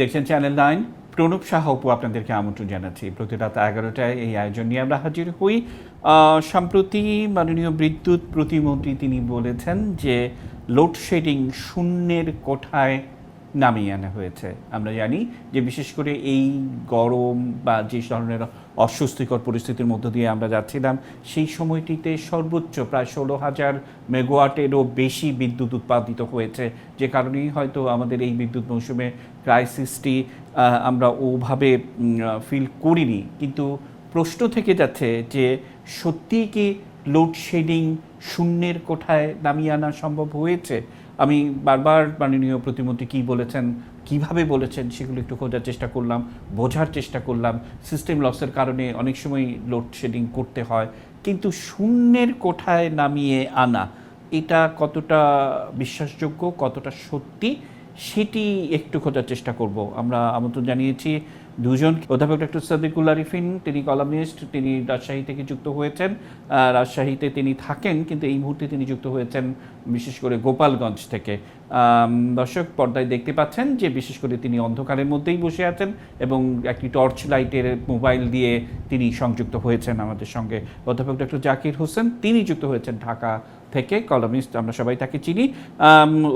দেখছেন channel nine Pranab Shah Apu আপনাদেরকে আমন্ত্রণ জানাচ্ছি। প্রতি রাত এগারোটায় এই আয়োজন নিয়ে আমরা হাজির হই। সম্প্রতি মাননীয় বিদ্যুৎ প্রতিমন্ত্রী তিনি বলেছেন যে লোডশেডিং শূন্যের কোঠায় নামিয়ে আনা হয়েছে। আমরা জানি যে বিশেষ করে এই গরম বা যে ধরনের অস্বস্তিকর পরিস্থিতির মধ্য দিয়ে আমরা যাচ্ছিলাম, সেই সময়টিতে সর্বোচ্চ প্রায় ষোলো হাজার মেগাওয়াটেরও বেশি বিদ্যুৎ উৎপাদিত হয়েছে। যে কারণেই হয়তো আমাদের এই বিদ্যুৎ মৌসুমে ক্রাইসিসটি আমরা ওভাবে ফিল করিনি। কিন্তু প্রশ্ন থেকে যাচ্ছে যে সত্যিই কি লোডশেডিং শূন্যের কোঠায় নামিয়ে আনা সম্ভব হয়েছে? আমি বারবার মাননীয় প্রতিমন্ত্রী কী বলেছেন, কীভাবে বলেছেন, সেগুলো একটু খোঁজার চেষ্টা করলাম, বোঝার চেষ্টা করলাম। সিস্টেম লসের কারণে অনেক সময় লোডশেডিং করতে হয়। কিন্তু শূন্যের কোঠায় নামিয়ে আনা, এটা কতটা বিশ্বাসযোগ্য, কতটা সত্যি, সেটি একটু খোঁজার চেষ্টা করব। আমরা আমন্ত্রণ জানিয়েছি দুজন অধ্যাপক ডক্টর সাদিকুল আরিফিন, তিনি কলামিস্ট তিনি রাজশাহী থেকে যুক্ত হয়েছেন? রাজশাহীতে তিনি থাকেন, কিন্তু এই মুহূর্তে তিনি যুক্ত হয়েছেন বিশেষ করে গোপালগঞ্জ থেকে। দর্শক, পর্দায় দেখতে পাচ্ছেন যে বিশেষ করে তিনি অন্ধকারের মধ্যেই বসে আছেন এবং একটি টর্চ লাইটের মোবাইল দিয়ে তিনি সংযুক্ত হয়েছেন আমাদের সঙ্গে। অধ্যাপক ডক্টর জাকির হোসেন, তিনি যুক্ত হয়েছেন ঢাকা থেকে কলামিস্ট আমরা সবাই তাকে চিনি।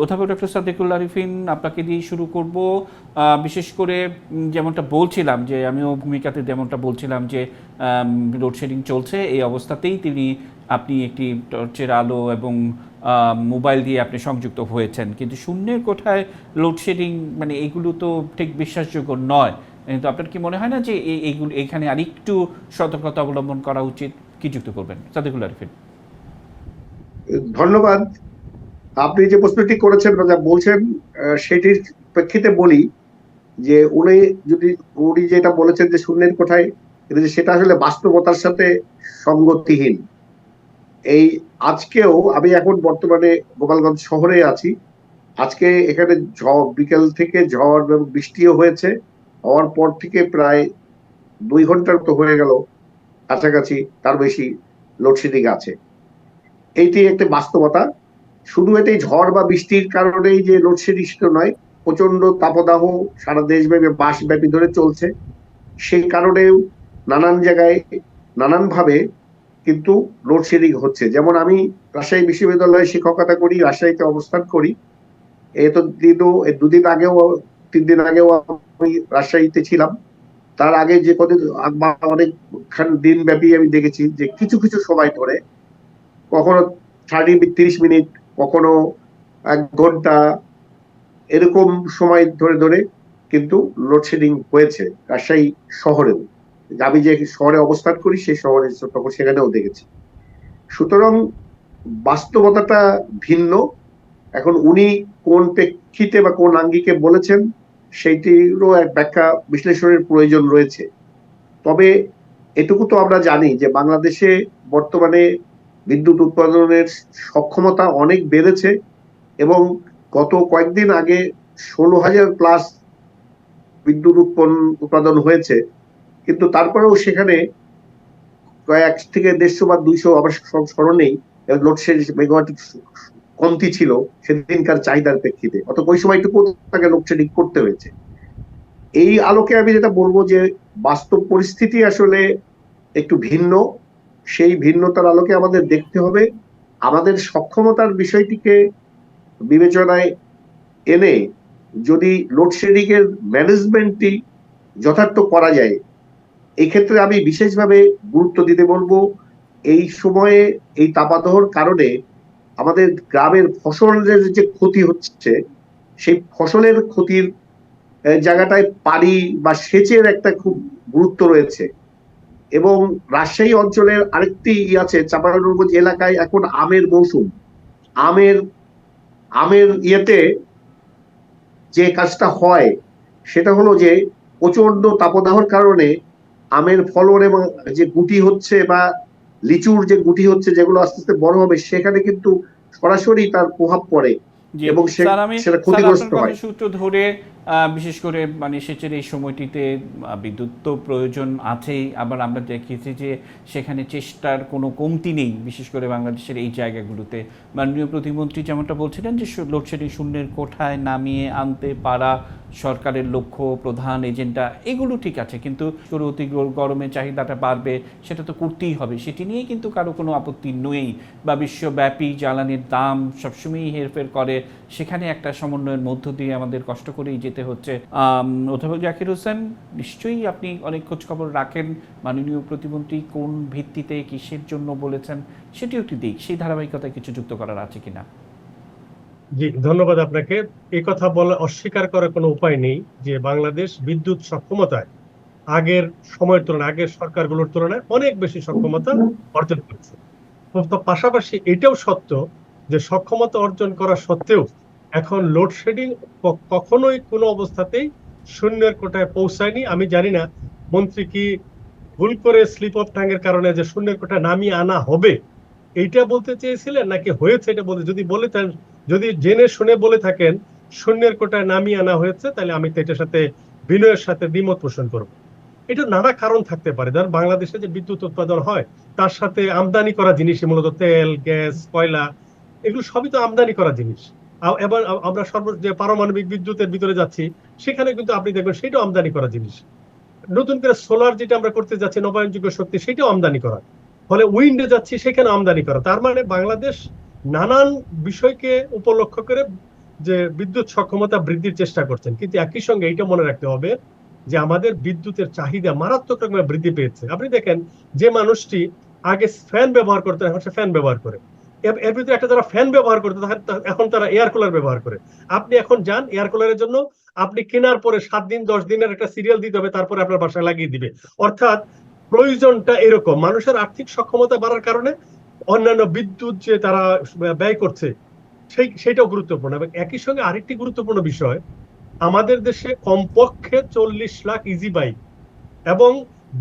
অধ্যাপক ডক্টর সাদেকুল আরিফিন, আপনাকে দিয়ে শুরু করব। বিশেষ করে যেমনটা বলছিলাম যে, আমিও ভূমিকাতে যেমনটা বলছিলাম যে লোডশেডিং চলছে, এই অবস্থাতেই তিনি আপনি একটি টর্চের আলো এবং মোবাইল দিয়ে আপনি সংযুক্ত হয়েছেন। কিন্তু শূন্যের কোঠায় লোডশেডিং মানে এগুলো তো ঠিক বিশ্বাসযোগ্য নয়। কিন্তু আপনার কি মনে হয় না যে এইগুলো এখানে আরেকটু সতর্কতা অবলম্বন করা উচিত? কি যুক্ত করবেন? সাদেকুল আরিফিন। ধন্যবাদ। আপনি যে প্রশ্নটি করেছেন বা বলছেন সেটির প্রেক্ষিতে বলি যে উনি যদি, উনি যেটা বলেছেন যে শূন্যের কিন্তু সেটা আসলে বাস্তবতার সাথে সঙ্গতিহীন। এই আজকেও আমি এখন বর্তমানে গোপালগঞ্জ শহরে আছি। আজকে এখানে ঝড়, বিকেল থেকে ঝড় এবং বৃষ্টিও হয়েছে। হওয়ার পর থেকে প্রায় দুই ঘণ্টার মতো হয়ে গেল। কাছাকাছি তার বেশি লোডশেডিং আছে। এইটি একটি বাস্তবতা। শুধু এটাই ঝড় বা বৃষ্টির কারণেই যে লোডশেডিং নয় প্রচণ্ড তাপদাহ সারা দেশব্যাপী মাসব্যাপী ধরে চলছে। সেই কারণেও নানান জায়গায় নানান ভাবে কিন্তু লোডশেডিং হচ্ছে। যেমন আমি রাজশাহী বিশ্ববিদ্যালয়ে শিক্ষকতা করি, রাজশাহীতে অবস্থান করি। এ তো দিনও দুদিন আগেও, তিন দিন আগেও আমি রাজশাহীতে ছিলাম। তার আগে যে কদিন অনেক দিন ব্যাপী আমি দেখেছি যে কিছু কিছু সময় ধরে কখনো থার্টি তিরিশ মিনিট কখনো এক ঘণ্টা, এরকম সময় ধরে ধরে কিন্তু লোডশেডিং হয়েছে রাজশাহী শহরেও। আমি যে শহরে অবস্থান করি, সেই শহরে তখন সেখানেও দেখেছি। সুতরাং বাস্তবতাটা ভিন্ন। এখন উনি কোন প্রেক্ষিতে বা কোন আঙ্গিকে বলেছেন, সেইটিরও এক ব্যাখ্যা বিশ্লেষণের প্রয়োজন রয়েছে। তবে এটুকু তো আমরা জানি যে বাংলাদেশে বর্তমানে বিদ্যুৎ উৎপাদনের সক্ষমতা অনেক বেড়েছে এবং গত কয়েকদিন আগে ষোলো হাজার প্লাস বিদ্যুৎ উৎপন্ন, উৎপাদন হয়েছে। কিন্তু তারপরেও সেখানে কয়েক থেকে দেড়শো বা দুইশো সব স্মরণেই লোডশেড মেগাওয়াট কমতি ছিল সেদিনকার চাহিদার প্রেক্ষিতে। অত ওই সময়টুকু তাকে লোডশেডিং করতে হয়েছে। এই আলোকে আমি যেটা বলব যে বাস্তব পরিস্থিতি আসলে একটু ভিন্ন। সেই ভিন্নতার আলোকে আমাদের দেখতে হবে। আমাদের সক্ষমতার বিষয়টিকে বিবেচনায় এনে যদি লোডশেডিং এর ম্যানেজমেন্টটি যথার্থ করা যায়, এক্ষেত্রে আমি বিশেষভাবে গুরুত্ব দিতে বলব। এই সময়ে এই তাপাদহর কারণে আমাদের গ্রামের ফসলের যে ক্ষতি হচ্ছে, সেই ফসলের ক্ষতির জায়গাটায় পানি বা সেচের একটা খুব গুরুত্ব রয়েছে। এবং রাজশাহী অঞ্চলের আরেকটি ই আছে চাঁপাইনবাবগঞ্জ এলাকায় এখন আমের মৌসুম আমের আমের ইয়েতে যে কাজটা হয় সেটা হলো যে প্রচণ্ড তাপদাহর কারণে আমের ফলন এবং যে গুটি হচ্ছে বা লিচুর যে গুটি হচ্ছে যেগুলো আস্তে আস্তে বড় হবে সেখানে কিন্তু সরাসরি তার প্রভাব পড়ে এবং সেটা ক্ষতিগ্রস্ত হয়। সূত্র ধরে বিশেষ করে মানে সেচের এই সময়টিতে বিদ্যুৎ তো প্রয়োজন আছেই। আবার আমরা দেখেছি যে সেখানে চেষ্টার কোনো কমতি নেই, বিশেষ করে বাংলাদেশের এই জায়গাগুলোতে। মাননীয় প্রতিমন্ত্রী যেমনটা বলছিলেন যে লোডশেডিং শূন্যের কোঠায় নামিয়ে আনতে পারা, সরকারের লক্ষ্য, প্রধান এজেন্ডা, এগুলো ঠিক আছে। কিন্তু অতি গর- গরমে চাহিদাটা বাড়বে, সেটা তো করতেই হবে। সেটি নিয়ে কিন্তু কারও কোনো আপত্তি নেই বা বিশ্বব্যাপী জ্বালানির দাম সবসময়ই হেরফের করে। সেখানে একটা সমন্বয়ের মধ্য দিয়ে আমাদের কষ্ট করেই যেতে হচ্ছে। অধ্যাপক জাকির হোসেন, নিশ্চয়ই আপনি অনেক খোঁজখবর রাখেন। মাননীয় প্রতিমন্ত্রী কোন ভিত্তিতে, কিসের জন্য বলেছেন, সেটিও একটি দিক সেই ধারাবাহিকতায় কিছু যুক্ত করার আছে কিনা? জি, ধন্যবাদ আপনাকে। এই কথা বলা, অস্বীকার করার কোনো উপায় নেই যে বাংলাদেশ বিদ্যুৎ সক্ষমতায় আগের সময়ের তুলনায়, আগের সরকারগুলোর তুলনায় অনেক বেশি সক্ষমতা অর্জন করেছে। পাশাপাশি এটাও সত্য যে সক্ষমতা অর্জন করা সত্ত্বেও এখন লোডশেডিং কখনোই কোনো অবস্থাতেই শূন্যের কোটায় পৌঁছায়নি। আমি জানি না মন্ত্রী কি ভুল করে স্লিপ অফ টাঙ্গের কারণে যে শূন্যের কোটায় নামিয়ে আনা হবে, এইটা বলতে চেয়েছিলেন নাকি হয়েছে এটা বলতে যদি বলে যদি জেনে শুনে বলে থাকেন শূন্যের কোটায় নামিয়ে আনা হয়েছে, তাহলে আমি তো এটার সাথে বিনয়ের সাথে দ্বিমত পোষণ করব। এটা নানা কারণ থাকতে পারে। ধর বাংলাদেশে যে বিদ্যুৎ উৎপাদন হয়, তার সাথে আমদানি করা জিনিস মূলত তেল, গ্যাস, কয়লা, এগুলো সবই তো আমদানি করা জিনিস। এবার আমরা সর্ব, যে পারমাণবিক বিদ্যুতের ভিতরে যাচ্ছি, সেখানে কিন্তু আপনি দেখবেন সেটাও আমদানি করা জিনিস। নতুন করে সোলার যেটা আমরা করতে যাচ্ছি, নবায়নযোগ্য শক্তি, সেটাও আমদানি করা। ফলে উইন্ডে যাচ্ছি, সেখানে আমদানি করা। তার মানে বাংলাদেশ নানান বিষয়কে উপলক্ষ করে যে বিদ্যুৎ সক্ষমতা বৃদ্ধির চেষ্টা করছেন। কিন্তু একই সঙ্গে এইটা মনে রাখতে হবে যে আমাদের বিদ্যুতের চাহিদা মারাত্মক রকমের বৃদ্ধি পেয়েছে। আপনি দেখেন, যে মানুষটি আগে ফ্যান ব্যবহার করতেন এখন সে ফ্যান ব্যবহার করে। এর ভিতরে একটা যারা ফ্যান ব্যবহার করতো এখন তারা এয়ার কুলার ব্যবহার করে। আপনি এখন যান এয়ার কুলারের জন্য, আপনি কেনার পরে সাত দিন, দশ দিনের একটা সিরিয়াল দিতে হবে, তারপরে আপনার বাসায় লাগিয়ে দিবে। অর্থাৎ প্রয়োজনটা এরকম। মানুষের আর্থিক সক্ষমতা বাড়ার কারণে অন্যান্য বিদ্যুৎ যে তারা ব্যয় করছে, সেই সেটাও গুরুত্বপূর্ণ। এবং একই সঙ্গে আরেকটি গুরুত্বপূর্ণ বিষয়, আমাদের দেশে কমপক্ষে চল্লিশ লাখ ইজি বাইক এবং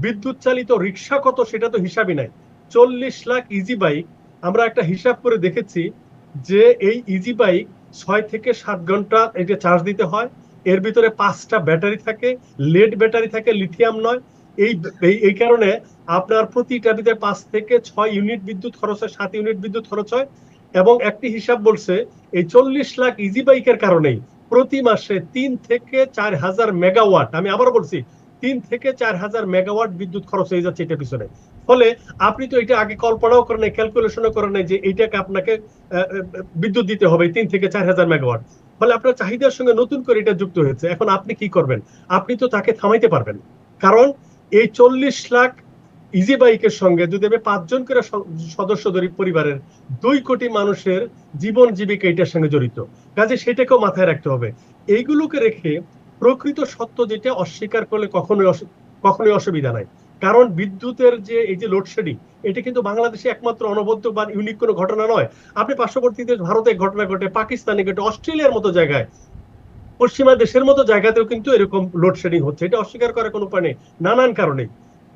বিদ্যুৎ চালিত রিক্সা কত সেটা তো হিসাবই নাই। চল্লিশ লাখ ইজি বাইক আমরা একটা হিসাব করে দেখেছি যে এই ইজি বাইক ছয় থেকে সাত ঘণ্টা এটা চার্জ দিতে হয়, এর ভিতরে পাঁচটা ব্যাটারি থাকে লেড ব্যাটারি থাকে লিথিয়াম নয়। এই, এই- কারণে আপনার প্রতিটা ভিতরে পাঁচ থেকে ছয় ইউনিট বিদ্যুৎ খরচ হয়, সাত ইউনিট বিদ্যুৎ খরচ হয় এবং একটি হিসাব বলছে এই চল্লিশ লাখ ইজি বাইকের কারণেই প্রতি মাসে তিন থেকে চার হাজার মেগাওয়াট আমি আবার বলছি, তিন থেকে চার হাজার মেগাওয়াট বিদ্যুৎ খরচ হয়ে যাচ্ছে এটা পিছনে। ফলে আপনি তো এটা আগে কল্পনাও করেন ক্যালকুলেশনও করেন যে এইটাকে আপনাকে বিদ্যুৎ দিতে হবে তিন থেকে চার হাজার মেগাওয়াট ফলে আপনার চাহিদার সঙ্গে নতুন করে এটা যুক্ত হয়েছে। এখন আপনি কি করবেন? আপনি তো তাকে থামাইতে পারবেন। কারণ এই চল্লিশ লাখ ইজি বাইকের সঙ্গে যদি আমি পাঁচজন করে সদস্য পরিবারের, দুই কোটি মানুষের জীবন জীবিকা এটার সঙ্গে জড়িত। কাজে সেটাকেও মাথায় রাখতে হবে। এইগুলোকে রেখে প্রকৃত সত্য যেটা অস্বীকার করলে কখনোই কখনোই অসুবিধা নাই। কারণ বিদ্যুতের যে এই যে লোডশেডিং এটা কিন্তু বাংলাদেশে একমাত্র অনবদ্য বা ইউনিক কোনো ঘটনা নয়। আপনি পার্শ্ববর্তী দেশ, ভারতে ঘটনা ঘটে, পাকিস্তানে ঘটে, অস্ট্রেলিয়ার মতো জায়গায়, পশ্চিমা দেশের মতো জায়গাতেও কিন্তু এরকম লোডশেডিং হচ্ছে। এটা অস্বীকার করার কোনো উপায় নেই, নানান কারণে।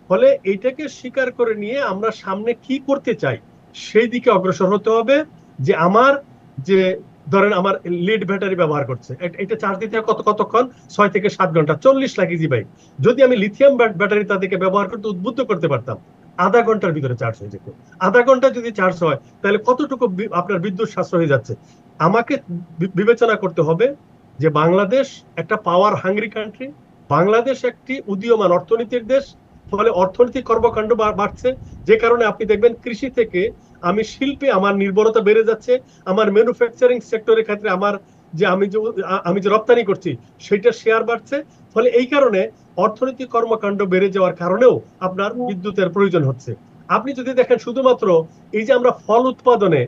ফলে এইটাকে স্বীকার করে নিয়ে আমরা সামনে কি করতে চাই, সেই দিকে অগ্রসর হতে হবে যে আমার যে ধরেন আমার লিড ব্যাটারি ব্যবহার করছে। এটা চার্জ দিতে কত, কতক্ষণ? ছয় থেকে সাত ঘণ্টা, চল্লিশ লাখ ইজি বাইক যদি আমি লিথিয়াম ব্যাটারি তাদেরকে ব্যবহার করতে উদ্বুদ্ধ করতে পারতাম, আধা ঘণ্টার ভিতরে চার্জ হয়ে যেত। আধা ঘণ্টা যদি চার্জ হয়, তাহলে কতটুকু আপনার বিদ্যুৎ সাশ্রয় হয়ে যাচ্ছে? আমাকে বিবেচনা করতে হবে যে বাংলাদেশ একটা পাওয়ার হাঙ্গরি কান্ট্রি বাংলাদেশ একটি উদীয়মান অর্থনীতির দেশ, ফলে অর্থনৈতিক কর্মকাণ্ড বাড়ছে। যে কারণে আপনি দেখবেন কৃষি থেকে আমি শিল্পে আমার নির্ভরতা বেড়ে যাচ্ছে, আমার ম্যানুফ্যাকচারিং সেক্টরের ক্ষেত্রে আমার যে আমি যে আমি যে রপ্তানি করছি সেটা শেয়ার বাড়ছে। ফলে এই কারণে অর্থনৈতিক কর্মকাণ্ড বেড়ে যাওয়ার কারণেও আপনার বিদ্যুতের প্রয়োজন হচ্ছে। আপনি যদি দেখেন শুধুমাত্র এই যে আমরা ফল উৎপাদনে,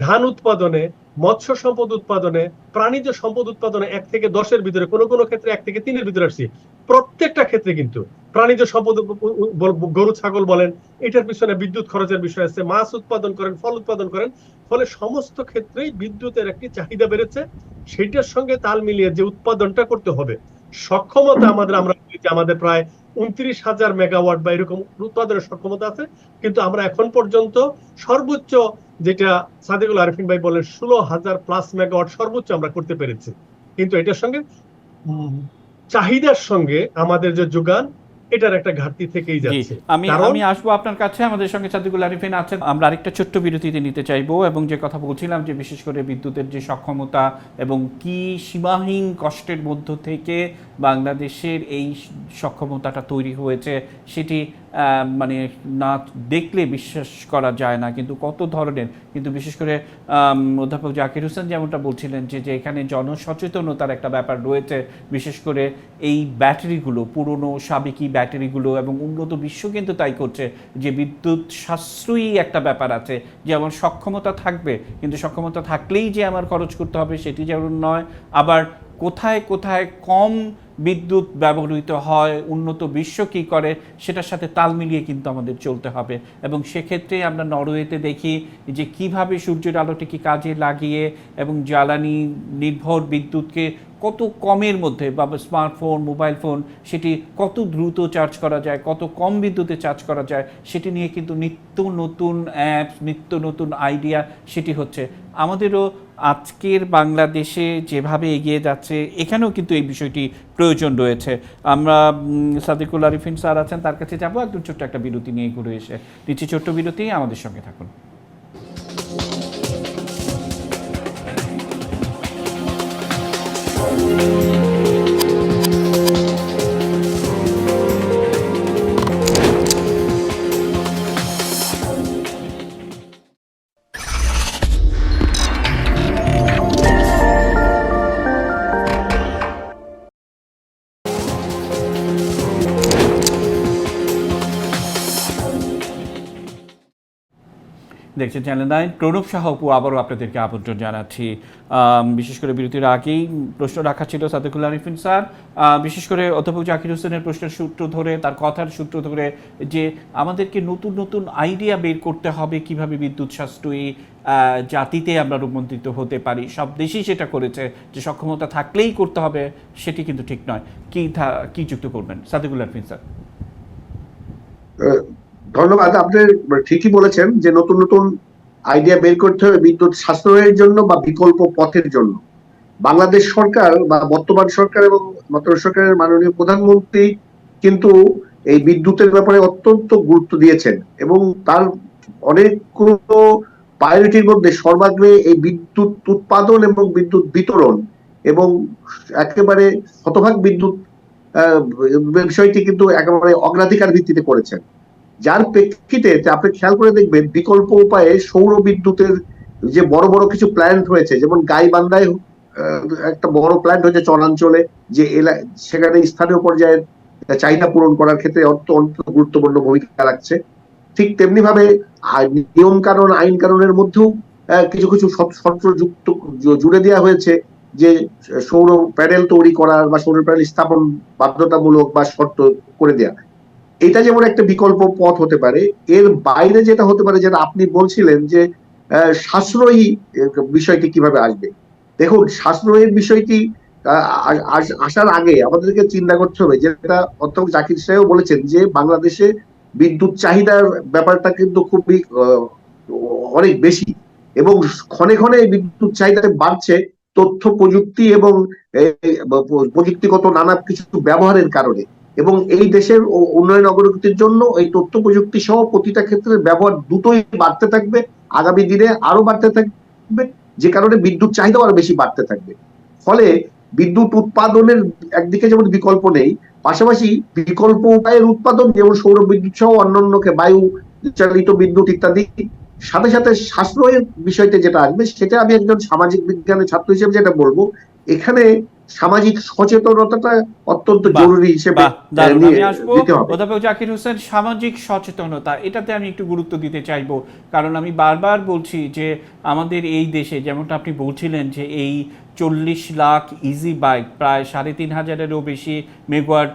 ধান উৎপাদনে মৎস্য সম্পদ উৎপাদনে, প্রাণীজ সম্পদ উৎপাদনে এক থেকে দশের ভিতরে, কোনো কোনো ক্ষেত্রে এক থেকে তিনের ভিতরে আসছি। প্রত্যেকটা ক্ষেত্রে কিন্তু প্রাণীজ সম্পদ গরু, ছাগল বলেন, এটার পিছনে বিদ্যুৎ খরচের বিষয় আছে, মাছ উৎপাদন করেন, ফল উৎপাদন করেন, ফলে সমস্ত ক্ষেত্রেই বিদ্যুতের একটি চাহিদা বেড়েছে। সেটার সঙ্গে তাল মিলিয়ে যে উৎপাদনটা করতে হবে, সক্ষমতা আমাদের, আমরা আমাদের প্রায় উনত্রিশ হাজার মেগাওয়াট বা এরকম উৎপাদনের সক্ষমতা আছে। কিন্তু আমরা এখন পর্যন্ত সর্বোচ্চ যেটা সাদেকুল আরিফিন ভাই বলেন ষোলো হাজার প্লাস মেগাওয়াট সর্বোচ্চ আমরা করতে পেরেছি। কিন্তু এটার সঙ্গে চাহিদার সঙ্গে আমাদের যে যোগান এটার একটা ঘাটতি থেকেই যাচ্ছে। আমি আমি আসব আপনার কাছে আমাদের সঙ্গে সাদিকুল আরিফিন আছেন। আমরা আরেকটা ছোট্ট বিরতিতে নিতে চাইব এবং যে কথা বলছিলাম যে বিশেষ করে বিদ্যুতের যে সক্ষমতা এবং কি সীমাহীন কষ্টের মধ্য থেকে বাংলাদেশের এই সক্ষমতাটা তৈরি হয়েছে, সেটি মানে না দেখলে বিশ্বাস করা যায় না। কিন্তু কত ধরনের? কিন্তু বিশেষ করে অধ্যাপক জাকির হোসেন যেমনটা বলছিলেন যে যে এখানে জনসচেতনতার একটা ব্যাপার রয়েছে, বিশেষ করে এই ব্যাটারিগুলো, পুরনো সাবেকি ব্যাটারিগুলো এবং উন্নত বিশ্ব কিন্তু তাই করছে, যে বিদ্যুৎ সাশ্রয়ী একটা ব্যাপার আছে, যে আমার সক্ষমতা থাকবে, কিন্তু সক্ষমতা থাকলেই যে আমার খরচ করতে হবে সেটি যেমন নয়, আবার কোথায় কোথায় কম বিদ্যুৎ ব্যবহৃত হয়, উন্নত বিশ্ব কী করে, সেটার সাথে তাল মিলিয়ে কিন্তু আমাদের চলতে হবে। এবং সেক্ষেত্রে আমরা নরওয়েতে দেখি যে কীভাবে সূর্যের আলোটিকে কাজে লাগিয়ে এবং জ্বালানি নির্ভর বিদ্যুৎকে কত কমের মধ্যে বা স্মার্টফোন, মোবাইল ফোন, সেটি কত দ্রুত চার্জ করা যায়, কত কম বিদ্যুতে চার্জ করা যায়, সেটি নিয়ে কিন্তু নিত্য নতুন অ্যাপ নিত্য নতুন আইডিয়া সেটি হচ্ছে। আমাদেরও আজকের বাংলাদেশে যেভাবে এগিয়ে যাচ্ছে, এখানেও কিন্তু এই বিষয়টি প্রয়োজন রয়েছে। আমরা সাদিকুল আরিফিন স্যার আছেন, তার কাছে যাব। একদম ছোট্ট একটা বিরতি নিয়ে ঘুরে এসে। নিচে ছোট্ট বিরতি, আমাদের সঙ্গে থাকুন। দেখছেন চ্যানেল নাইন প্রণব শাহ অপু, আবারও আপনাদেরকে আমন্ত্রণ জানাচ্ছি। বিশেষ করে বিরতির আগেই প্রশ্ন রাখা ছিল সাদেকুল আরিফিন স্যার। বিশেষ করে অধ্যাপক জাকির হোসেনের প্রশ্নের সূত্র ধরে, তার কথার সূত্র ধরে যে আমাদেরকে নতুন নতুন আইডিয়া বের করতে হবে কীভাবে বিদ্যুৎ সাশ্রয়ী জাতিতে আমরা রূপান্তরিত হতে পারি। সব দেশই সেটা করেছে, যে সক্ষমতা থাকলেই করতে হবে, সেটি কিন্তু ঠিক নয়। কি কি যুক্ত করবেন? সাদেকুল আরিফিন স্যার। ধন্যবাদ, আপনি ঠিকই বলেছেন যে নতুন নতুন আইডিয়া বের করতে হবে বিদ্যুৎ সাশ্রয়ের জন্য বা বিকল্প পথের জন্য। বাংলাদেশ সরকার বা বর্তমান সরকার এবং বর্তমান সরকারের মাননীয় প্রধানমন্ত্রী কিন্তু এই বিদ্যুতের ব্যাপারে অত্যন্ত গুরুত্ব দিয়েছেন এবং তার অনেকগুলো প্রায়োরিটির মধ্যে সর্বাগ্রে এই বিদ্যুৎ উৎপাদন এবং বিদ্যুৎ বিতরণ এবং একেবারে শতভাগ বিদ্যুৎ বিষয়টি কিন্তু একেবারে অগ্রাধিকার ভিত্তিতে করেছেন। যার প্রেক্ষিতে আপনি খেয়াল করে দেখবেন, বিকল্প উপায়ে সৌর বিদ্যুতের যে বড় বড় কিছু প্ল্যান্ট হয়েছে যেমন গাইবান্ধায় একটা বড় প্ল্যান্ট হয়েছে চরাঞ্চলে, যে এলা- সেখানে স্থানীয় পর্যায়ে চাহিদা পূরণ করার ক্ষেত্রে অত্যন্ত গুরুত্বপূর্ণ ভূমিকা রাখছে। ঠিক তেমনি ভাবে নিয়ম কানুন আইন কানুনের মধ্যেও কিছু কিছু যুক্ত জুড়ে দেওয়া হয়েছে যে সৌর প্যানেল তৈরি করার বা সৌর প্যানেল স্থাপন বাধ্যতামূলক বা শর্ত করে দেয়া। এটা যেমন একটা বিকল্প পথ হতে পারে, এর বাইরে যেটা হতে পারে যেটা আপনি বলছিলেন যে সাশ্রয়ী বিষয়টি কীভাবে আসবে? দেখুন, সাশ্রয়ের বিষয়টি আসার আগে আমাদেরকে চিন্তা করতে হবে, যেটা অধ্যাপক জাকির সাহেব বলেছেন যে, বাংলাদেশে বিদ্যুৎ চাহিদার ব্যাপারটা কিন্তু খুবই অনেক বেশি এবং ক্ষণে ক্ষণে বিদ্যুৎ চাহিদা বাড়ছে তথ্য প্রযুক্তি এবং প্রযুক্তিগত নানা কিছু ব্যবহারের কারণে। এবং এই দেশের উন্নয়ন অগ্রগতির জন্য এই তথ্য প্রযুক্তি সহ প্রতিটা ক্ষেত্রে ব্যবহার দুটোই বাড়তে থাকবে। আগামী দিনে আরও বাড়তে থাকবে, যে কারণে বিদ্যুৎ চাহিদাও আরও বেশি বাড়তে থাকবে। ফলে বিদ্যুৎ উৎপাদনের একদিকে যেমন বিকল্প নেই, পাশাপাশি বিকল্প উপায়ের উৎপাদন যেমন সৌর বিদ্যুৎ সহ অন্যান্যকে বায়ু, চালিত বিদ্যুৎ ইত্যাদি, সাথে সাথে সাশ্রয়ের বিষয়টা যেটা আসবে, সেটা আমি একজন সামাজিক বিজ্ঞানের ছাত্র হিসেবে যেটা বলব, এখানে সামাজিক সচেতনতাটা অত্যন্ত জরুরি হিসেবে অধ্যাপক জাকির হোসেন সামাজিক সচেতনতা এটাতে আমি একটু গুরুত্ব দিতে চাইব। কারণ আমি বারবার বলছি যে আমাদের এই দেশে যেমনটা আপনি বলছিলেন যে এই চল্লিশ লাখ ইজি বাইক প্রায় সাড়ে তিন হাজারেরও বেশি মেগাওয়াট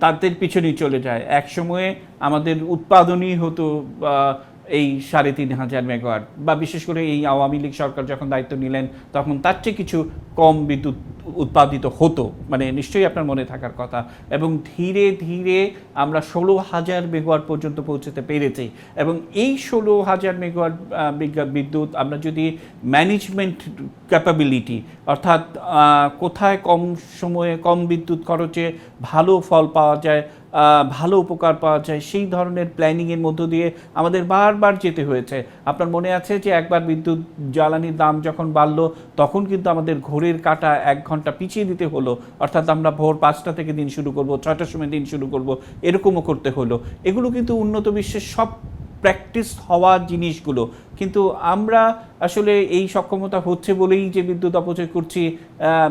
তাদের পিছনেই চলে যায়। এক সময়ে আমাদের উৎপাদনই হতো আহ, এই সাড়ে তিন হাজার মেগাওয়াট বা বিশেষ করে এই আওয়ামী লীগ সরকার যখন দায়িত্ব নিলেন, তখন তার চেয়ে কিছু কম বিদ্যুৎ উৎপাদিত হতো। মানে নিশ্চয়ই আপনার মনে থাকার কথা। এবং ধীরে ধীরে আমরা ষোলো হাজার মেগাওয়াট পর্যন্ত পৌঁছতে পেরেছি। এবং এই ষোলো হাজার মেগাওয়াট বিদ্যুৎ আমরা যদি ম্যানেজমেন্ট ক্যাপাবিলিটি অর্থাৎ কোথায় কম সময়ে কম বিদ্যুৎ খরচে ভালো ফল পাওয়া যায় ভালো উপকার পাওয়া যায়, সেই ধরনের প্ল্যানিংয়ের মধ্য দিয়ে আমাদের বারবার যেতে হয়েছে। আপনার মনে আছে যে একবার বিদ্যুৎ জ্বালানির দাম যখন বাড়লো, তখন কিন্তু আমাদের ঘড়ির কাটা এক ঘণ্টা পিছিয়ে দিতে হলো। অর্থাৎ আমরা ভোর পাঁচটা থেকে দিন শুরু করব, ছয়টার সময় দিন শুরু করব, এরকমও করতে হলো। এগুলো কিন্তু উন্নত বিশ্বের সব প্র্যাকটিস হওয়া জিনিসগুলো। কিন্তু আমরা আসলে এই সক্ষমতা হচ্ছে বলেই যে বিদ্যুৎ অপচয় করছি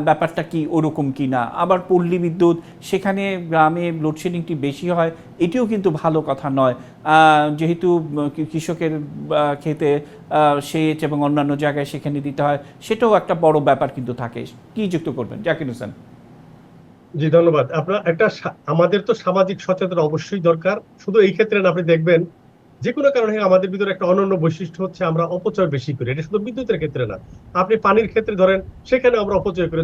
ব্যাপারটা কি ওরকম কি না? আবার পল্লী বিদ্যুৎ, সেখানে গ্রামে লোডশেডিংটি বেশি হয়, এটিও কিন্তু ভালো কথা নয়। যেহেতু কৃষকের খেতে সেচ এবং অন্যান্য জায়গায় সেখানে দিতে হয়, সেটাও একটা বড় ব্যাপার কিন্তু থাকে। কি যুক্ত করবেন? জাকির হোসেন। জি, ধন্যবাদ। আপনার একটা আমাদের তো সামাজিক সচেতন অবশ্যই দরকার। শুধু এই ক্ষেত্রে আপনি দেখবেন যে কোনো কারণে আমাদের ভিতরে একটা অনন্য বৈশিষ্ট্য হচ্ছে আমরা অপচয় বেশি করি। এটা শুধু বিদ্যুতের ক্ষেত্রে না। আপনি পানির ক্ষেত্রে ধরেন, সেখানে আমরা অপচয় করি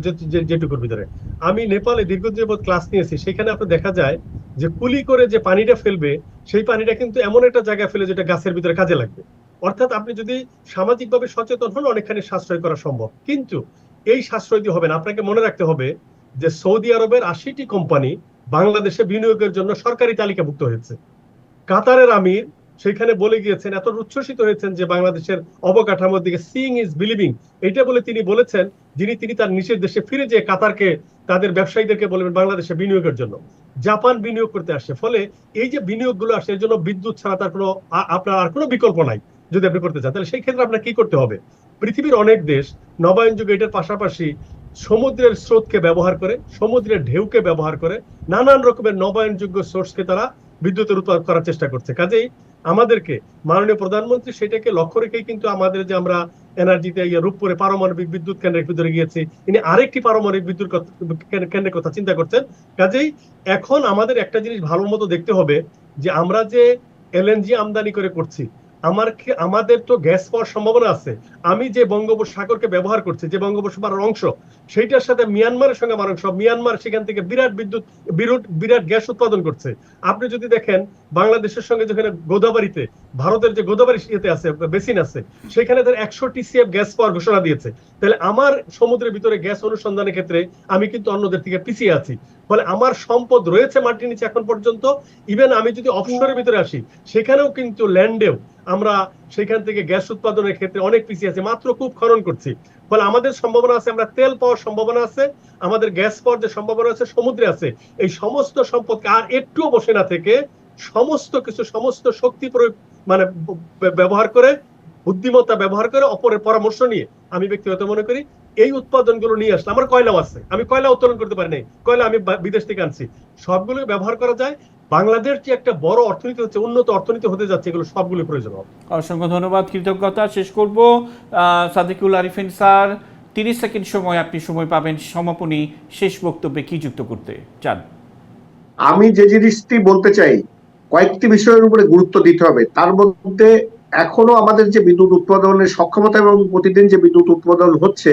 যেটুকুর ভিতরে। আমি নেপালে দীর্ঘদিন যাবত ক্লাস নিয়েছি, সেখানে আপনি দেখা যায় যে কুলি করে যে পানিটা ফেলবে, সেই পানিটা কিন্তু এমন একটা জায়গায় ফেলে যেটা গাছের ভিতরে কাজে লাগবে। অর্থাৎ আপনি যদি সামাজিকভাবে সচেতন হন, অনেকখানি সাশ্রয় করা সম্ভব। কিন্তু এই সাশ্রয় দিয়ে হবে না। আপনাকে মনে রাখতে হবে যে সৌদি আরবের আশিটি কোম্পানি বাংলাদেশে বিনিয়োগের জন্য সরকারি তালিকাভুক্ত হয়েছে। কাতারের আমির সেখানে বলে গিয়েছেন, এত উচ্ছ্বসিত হয়েছেন যে বাংলাদেশের অবকাঠামোর দিকে সিইং ইজ বিলিভিং এটা বলে তিনি বলেছেন, যিনি তিনি তার নিচের দেশে ফিরে যেয়ে কাতারকে, তাদের ব্যবসায়ীদেরকে বলবেন বাংলাদেশে বিনিয়োগের জন্য। জাপান বিনিয়োগ করতে আসছে, ফলে এই যে বিনিয়োগগুলো আসে এর জন্য বিদ্যুৎ ছাড়া তার কোনো আপনার আর কোনো বিকল্প নাই, যদি আপনি করতে চান। তাহলে সেই ক্ষেত্রে আপনার কি করতে হবে? পৃথিবীর অনেক দেশ নবায়ন যুগে এটার পাশাপাশি সমুদ্রের স্রোতকে ব্যবহার করে, সমুদ্রের ঢেউকে ব্যবহার করে, নানান রকমের নবায়নযোগ্য সোর্সকে তারা বিদ্যুতের উৎপাদন করার চেষ্টা করছে। কাজেই আমাদেরকে, মাননীয় প্রধানমন্ত্রী সেটাকে লক্ষ্য রেখেই কিন্তু আমাদের যে আমরা এনার্জিতে ইয়ে রূপপুরে পারমাণবিক বিদ্যুৎ কেন্দ্রের ভিতরে গিয়েছি, তিনি আরেকটি পারমাণবিক বিদ্যুৎ কেন্দ্রের কথা চিন্তা করছেন। কাজেই এখন আমাদের একটা জিনিস ভালো মতো দেখতে হবে যে আমরা যে এলএনজি আমদানি করে করছি আমার আমাদের তো গ্যাস পাওয়ার সম্ভাবনা আছে। আমি যে বঙ্গোপসাগরকে ব্যবহার করছি, যে বঙ্গোপসাগরের অংশ, সেইটার সাথে মিয়ানমারের সঙ্গে আমার অংশ। মিয়ানমার সেখান থেকে বিরাট বিদ্যুৎ, বিরাট বিরাট গ্যাস উৎপাদন করছে। আপনি যদি দেখেন, বাংলাদেশের সঙ্গে যেখানে গোদাবাড়িতে ভারতের যে গোদাবাড়ি ইয়েতে আছে, বেসিন আছে, সেখানে তার একশো টিসিএফ গ্যাস পাওয়ার ঘোষণা দিয়েছে। তাহলে আমার সমুদ্রের ভিতরে গ্যাস অনুসন্ধানের ক্ষেত্রে আমি কিন্তু অন্যদের থেকে পিছিয়ে আছি। ফলে আমার সম্পদ রয়েছে মাটির নিচে এখন পর্যন্ত। ইভেন আমি যদি অফশোরের ভিতরে আসি, সেখানেও কিন্তু ল্যান্ডেও আমরা সেখান থেকে গ্যাস উৎপাদনের ক্ষেত্রে অনেক পিছিয়ে আছি, মাত্র খুব খনন করছি। ফলে আমাদের সম্ভাবনা আছে, আমরা তেল পাওয়ার সম্ভাবনা আছে, আমাদের গ্যাস পাওয়ার যে সম্ভাবনা আছে, সমুদ্রে আছে। এই সমস্ত সম্পদকে আর একটুও বসে না থেকে সমস্ত কিছু, সমস্ত শক্তি প্রয়োগ মানে ব্যবহার করে, বুদ্ধিমত্তা ব্যবহার করে, অপরের পরামর্শ নিয়ে আমি ব্যক্তিগত মনে করি এই উৎপাদনগুলো নিয়ে আসলে আমার কয়লাও আছে। আমি কয়লা উত্তোলন করতে পারি নাই। কয়লা আমি বিদেশ থেকে আনছি। সবগুলো ব্যবহার করা যায়। বাংলাদেশ যে একটা বড় অর্থনীতি হচ্ছে উন্নত অর্থনীতি হতে যাচ্ছে এগুলো সবগুলো প্রয়োজন হবে। অসংখ্য ধন্যবাদ কৃতজ্ঞতা। শেষ করব সাদিকুল আরিফিন স্যার তিরিশ সেকেন্ড সময় আপনি সময় পাবেন। সমাপনী শেষ বক্তব্যে কি যুক্ত করতে চান? আমি যে জিনিসটি বলতে চাই কয়েকটি বিষয়ের উপরে গুরুত্ব দিতে হবে। তার মধ্যে এখনও আমাদের যে বিদ্যুৎ উৎপাদনের সক্ষমতা এবং প্রতিদিন যে বিদ্যুৎ উৎপাদন হচ্ছে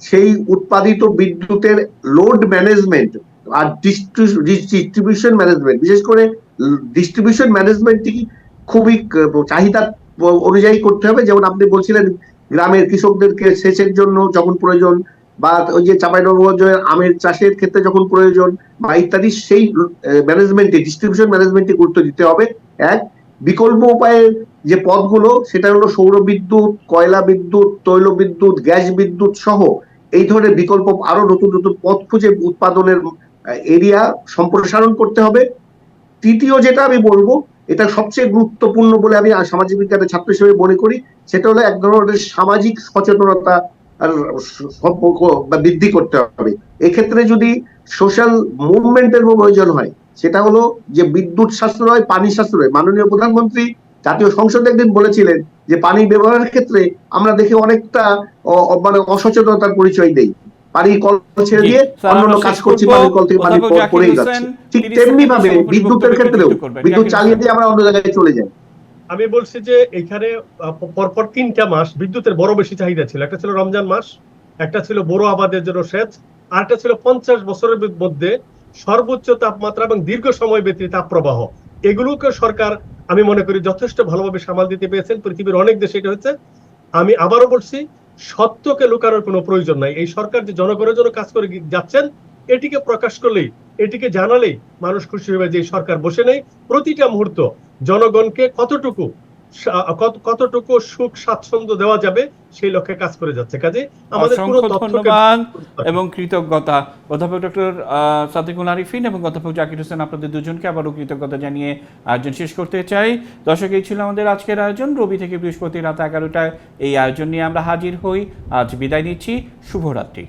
সেই উৎপাদিত বিদ্যুতের লোড ম্যানেজমেন্ট আর ডিস্ট্রিবিউশন ম্যানেজমেন্ট বিশেষ করে ডিস্ট্রিবিউশন ম্যানেজমেন্টটি খুবই চাহিদা অনুযায়ী করতে হবে। যেমন আপনি বলছিলেন, গ্রামের কৃষকদেরকে সেচের জন্য যখন প্রয়োজন বা ওই যে চাঁপাইনবাবগঞ্জের আমের চাষের ক্ষেত্রে যখন প্রয়োজন বা ইত্যাদি, সেই ম্যানেজমেন্টে ডিস্ট্রিবিউশন ম্যানেজমেন্টে গুরুত্ব দিতে হবে। এক, বিকল্প উপায়ের যে পথগুলো সেটা হলো সৌর বিদ্যুৎ কয়লা বিদ্যুৎ তৈল বিদ্যুৎ গ্যাস বিদ্যুৎ সহ এই ধরনের বিকল্প আরও নতুন নতুন পথ খুঁজে উৎপাদনের এরিয়া সম্প্রসারণ করতে হবে। তৃতীয় যেটা আমি বলব, এটা সবচেয়ে গুরুত্বপূর্ণ বলে আমি সামাজিক বিজ্ঞানের ছাত্র হিসেবে মনে করি, সেটা হলো এক ধরনের সামাজিক সচেতনতা সম্পর্ক বা বৃদ্ধি করতে হবে। এক্ষেত্রে যদি সোশ্যাল মুভমেন্টের প্রয়োজন হয়, সেটা হলো যে বিদ্যুৎ সাশ্রয়, পানি সাশ্রয়, মাননীয় প্রধানমন্ত্রী জাতীয় সংসদে একদিন বলেছিলেন যে পানি ব্যবহারের ক্ষেত্রে আমরা দেখি অনেকটা মানে অসচেতনতার পরিচয় দেই। পানি কল ছেড়ে দিয়ে অন্যান্য কাজ করছি কল থেকে পানি পড়েই যাচ্ছে। ঠিক তেমনি ভাবে বিদ্যুতের ক্ষেত্রেও বিদ্যুৎ চালিয়ে দিয়ে আমরা অন্য জায়গায় চলে যাই। আমি বলছি যে এখানে পরপর তিনটা মাস বিদ্যুতের বড় বেশি চাহিদা ছিল। একটা ছিল রমজান মাস একটা ছিল বড় আবাদের জন্য সেচ আর একটা ছিল পঞ্চাশ বছরের মধ্যে সর্বোচ্চ তাপমাত্রা এবং দীর্ঘ সময় ব্যতীত তাপপ্রবাহ। এগুলোকে সরকার, আমি মনে করি, যথেষ্ট ভালোভাবে সামাল দিতে পেরেছেন। পৃথিবীর অনেক দেশে এটা হচ্ছে আমি আবারও বলছি, সত্যকে লুকানোর কোনো প্রয়োজন নাই। এই সরকার যে জনগণের জন্য কাজ করে যাচ্ছেন, এটিকে প্রকাশ করলেই, এটিকে জানালেই মানুষ খুশি হবে যে সরকার বসে নেই। প্রতিটা মুহূর্ত জনগণকে কতটুকু কত- কতটুকু সুখ স্বাচ্ছন্দ্য দেওয়া যাবে সেই লক্ষ্যে কাজ করে যাচ্ছে। কাজে আমাদের পুরো ধন্যবাদ এবং কৃতজ্ঞতা। অধ্যাপক ডক্টর সাদিকুল আরিফিন এবং অধ্যাপক জাকির হোসেন আপনাদের দুজনকে আবারও কৃতজ্ঞতা জানিয়ে আয়োজন শেষ করতে চাই। দর্শক এই ছিল আমাদের আজকের আয়োজন। রবি থেকে বৃহস্পতি রাত এগারোটায় এই আয়োজন নিয়ে আমরা হাজির হই। আজ বিদায় নিচ্ছি। শুভরাত্রি।